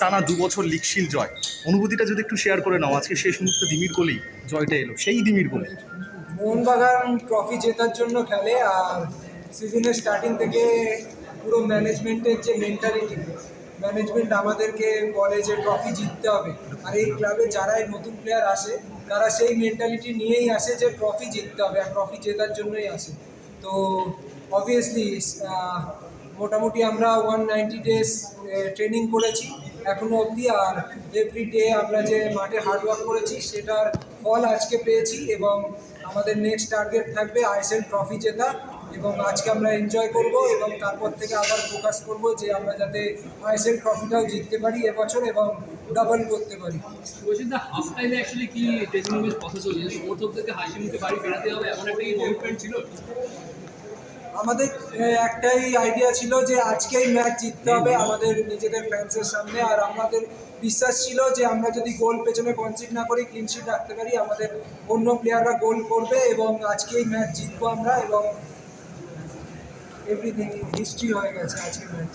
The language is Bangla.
টানা দু বছর লিগশিল জয়। অনুভূতিটা যদি একটু শেয়ার করে নাও, আজকে শেষ মুহূর্তে দিমির গোলেই জয়টা এলো। সেই দিমির গোলে মোহনবাগান ট্রফি জেতার জন্য খেলে, আর সিজনের স্টার্টিং থেকে পুরো ম্যানেজমেন্টের যে মেন্টালিটি ম্যানেজমেন্ট আমাদেরকে বলে যে ট্রফি জিততে হবে। আর এই ক্লাবে যারাই নতুন প্লেয়ার আসে, তারা সেই মেন্টালিটি নিয়েই আসে যে ট্রফি জিততে হবে, আর ট্রফি জেতার জন্যই আসে। তো অবভিয়াসলি মোটামুটি আমরা ওয়ান নাইনটি ডেজ ট্রেনিং করেছি এখনও অবধি, আর এভরি ডে আমরা যে মাঠে হার্ডওয়ার্ক করেছি সেটার ফল আজকে পেয়েছি এবং আমাদের নেক্সট টার্গেট থাকবে আইএসএল ট্রফি জেতা এবং আজকে আমরা এনজয় করব এবং তারপর থেকে আবার ফোকাস করব যে আমরা যাতে আইএসএল ট্রফিটাও জিততে পারি এবছর এবং ডাবল করতে পারি। বলছি দা হাফ কি হাসি মুখে বাড়ি ফেরাতে হবে? এমন একটা ছিল? আমাদের একটাই আইডিয়া ছিল যে আজকেই ম্যাচ জিততে হবে আমাদের নিজেদের ফ্যান্সের সামনে। আর আমাদের বিশ্বাস ছিল যে আমরা যদি গোল পেছনে কনসিড না করি ক্লিনশিট রাখতে পারি, আমাদের অন্য প্লেয়াররা গোল করবে এবং আজকেই ম্যাচ জিতবো আমরা এবং এভরিথিং হিস্ট্রি হয়ে গেছে আজকের ম্যাচ